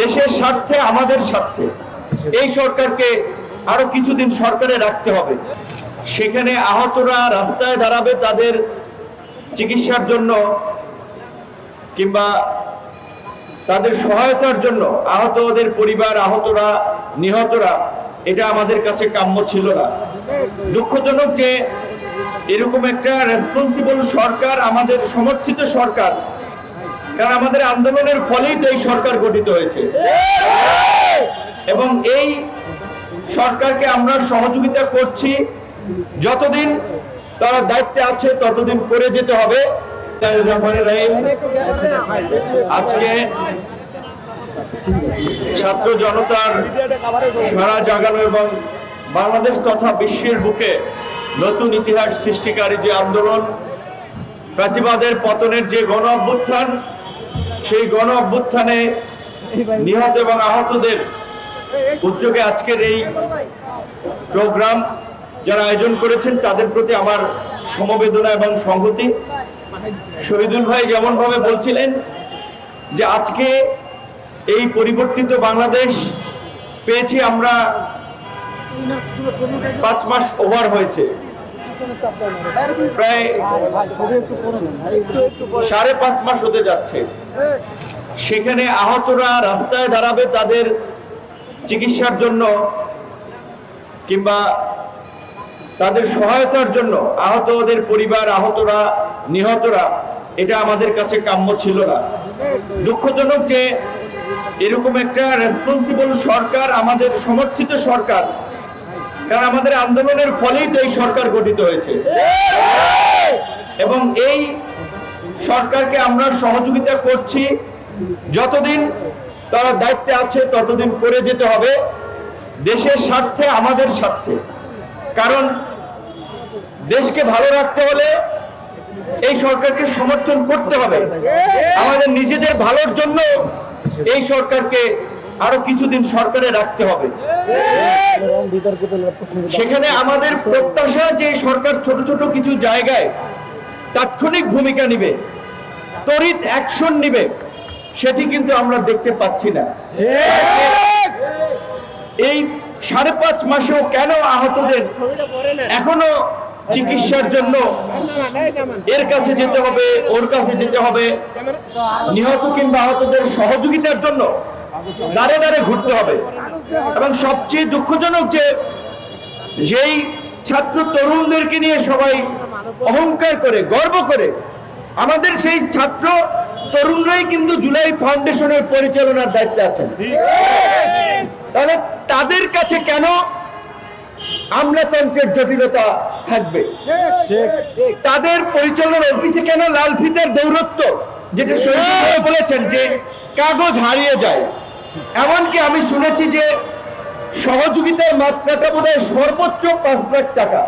দেশের স্বার্থে, আমাদের স্বার্থে। এই সরকারকে আরও কিছুদিন সরকারে রাখতে হবে। সেখানে আহতরা রাস্তায় দাঁড়াবে তাদের চিকিৎসার জন্য কিংবা তাদের সহায়তার জন্য আহতদের পরিবার, আহতরা, নিহতরা, এটা আমাদের কাছে কাম্য ছিল না। দুঃখজনক যে এরকম একটা রেসপন্সিবল সরকার, আমাদের সমর্থিত সরকার কারণ আমাদের আন্দোলনের ফলেই তো এই সরকার গঠিত হয়েছে। এবং এই সরকারকে আমরা সহযোগিতা করছি। যতদিন তারা দায়িত্বে আছে, ততদিন করে যেতে হবে। আজকে ছাত্র জনতার সারা জাগানো এবং বাংলাদেশ তথা বিশ্বের বুকে নতুন ইতিহাস সৃষ্টিকারী যে আন্দোলন, ফ্যাসিবাদের পতনের যে গণ অভ্যুত্থান সেই গণ অভ্যুত্থানে নিহত এবং আহতদের উদ্যোগে আজকের এই প্রোগ্রাম যারা আয়োজন করেছেন, তাদের প্রতি আমার সমবেদনা এবং সংহতি। শহীদুল ভাই যেমনভাবে বলছিলেন যে আজকে এই পরিবর্তিত বাংলাদেশ পেয়েছি আমরা পাঁচ মাস ওভার হয়েছে। সাড়ে পাঁচ মাস হতে যাচ্ছে। সেখানে আহতরা রাস্তায় দাঁড়াবে তাদের চিকিৎসার জন্য কিংবা তাদের সহায়তার জন্য আহতদের পরিবার, আহতরা, নিহতরা, এটা আমাদের কাছে কাম্য ছিল না। দুঃখজনক যে এরকম একটা রেসপন্সিবল সরকার, আমাদের সমর্থিত সরকার কারণ আমাদের আন্দোলনের ফলেই তো এই সরকার গঠিত হয়েছে। এবং এই সরকারকে আমরা সহযোগিতা করছি। যতদিন তারা দায়িত্বে আছে, ততদিন করে যেতে হবে। দেশের স্বার্থে, আমাদের স্বার্থে। কারণ দেশকে ভালো রাখতে হলে এই সরকারকে সমর্থন করতে হবে। আমাদের নিজেদের ভালোর জন্য এই সরকারকে আরও কিছুদিন সরকারে রাখতে হবে। সেখানে আমাদের প্রত্যাশা যে সরকার ছোট ছোট কিছু জায়গায় তাৎক্ষণিক ভূমিকা নিবে তড়িৎ অ্যাকশন নিবে সেটি কিন্তু আমরা দেখতে পাচ্ছি না। এই সাড়ে পাঁচ মাসেও কেন আহতদের এখনও চিকিৎসার জন্য এর কাছে যেতে হবে ওর কাছে যেতে হবে নিহত কিংবা আহতদের সহযোগিতার জন্য দাঁড়ে দাঁড়ে ঘুরতে হবে। এবং সবচেয়ে দুঃখজনক যে, যেই ছাত্র তরুণদেরকে নিয়ে সবাই অহংকার করে, গর্ব করে, আমাদের সেই ছাত্র তরুণরাই কিন্তু জুলাই ফাউন্ডেশনের পরিচালনার দায়িত্বে আছেন। তাহলে তাদের কাছে কেন আমলাতন্ত্রের জটিলতা থাকবে? তাদের পরিচালনার অফিসে কেন লাল ফিতের দৌরত্ব, যেটা বলেছেন যে কাগজ হারিয়ে যায়? এমনকি আমি শুনেছি যে সহযোগিতার মাত্রাটা বোধ সর্বোচ্চ পাঁচ লাখ টাকা।